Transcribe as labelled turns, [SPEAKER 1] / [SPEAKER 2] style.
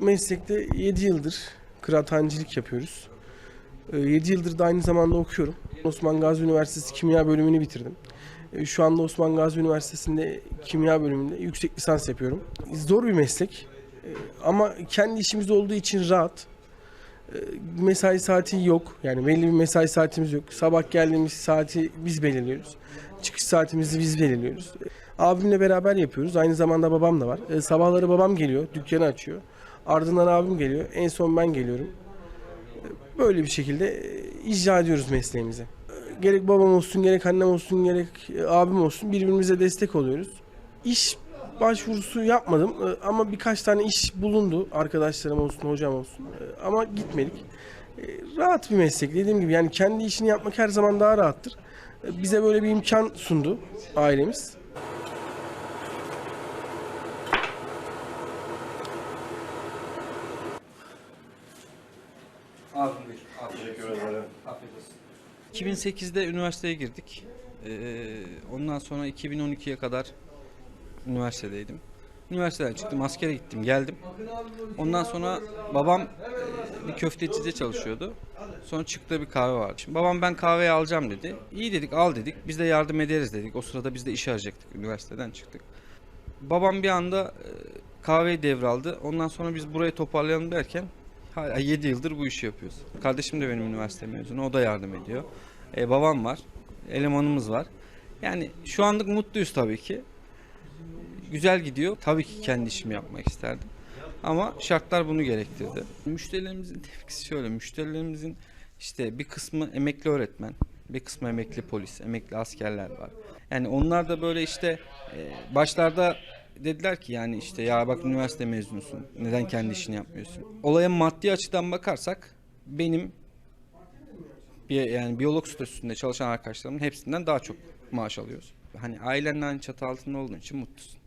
[SPEAKER 1] meslekte 7 yıldır kıraathanecilik yapıyoruz. 7 yıldır da aynı zamanda okuyorum. Osman Gazi Üniversitesi Kimya bölümünü bitirdim. E, Şu anda Osman Gazi Üniversitesi'nde kimya bölümünde yüksek lisans yapıyorum. Zor bir meslek E, ama kendi işimiz olduğu için rahat. Mesai saati yok. Yani belli bir mesai saatimiz yok. Sabah geldiğimiz saati biz belirliyoruz. Çıkış saatimizi biz belirliyoruz. Abimle beraber yapıyoruz. Aynı zamanda babam da var. Sabahları babam geliyor, dükkanı açıyor. Ardından abim geliyor. En son ben geliyorum. Böyle bir şekilde e, icra ediyoruz mesleğimizi. Gerek babam olsun, gerek annem olsun, gerek e, abim olsun birbirimize destek oluyoruz. İş başvurusu yapmadım e, ama birkaç tane iş bulundu arkadaşlarım olsun, hocam olsun. Ama gitmedik. Rahat bir meslek dediğim gibi yani kendi işini yapmak her zaman daha rahattır. Bize böyle bir imkan sundu ailemiz.
[SPEAKER 2] Abi buyur. Teşekkür ederim. Afiyet olsun. 2008'de üniversiteye girdik. Ee, ondan sonra 2012'ye kadar üniversitedeydim. Üniversiteden çıktım, askere gittim, geldim. Ondan sonra babam e, bir köftecide çalışıyordu. Sonra çıktığı bir kahve vardı. Şimdi babam ben kahveyi alacağım dedi. İyi dedik, al dedik. Biz de yardım ederiz dedik. O sırada biz de iş arayacaktık. Üniversiteden çıktık. Babam bir anda e, kahveyi devraldı. Ondan sonra biz burayı toparlayalım derken hala 7 yıldır bu işi yapıyoruz. Kardeşim de benim üniversite mezunu. O da yardım ediyor. E, babam var. Elemanımız var. Yani şu anlık mutluyuz tabii ki. Güzel gidiyor. Tabii ki kendi işimi yapmak isterdim. Ama şartlar bunu gerektirdi. Müşterilerimizin tepkisi şöyle. Müşterilerimizin işte bir kısmı emekli öğretmen, bir kısmı emekli polis, emekli askerler var. Yani onlar da böyle işte e, başlarda dediler ki yani işte ya bak üniversite mezunusun. Neden kendi işini yapmıyorsun? Olaya maddi açıdan bakarsak benim yani biyolog statüsünde çalışan arkadaşlarımın hepsinden daha çok maaş alıyoruz. Hani ailenle aynı çatı altında olduğun için mutlusun.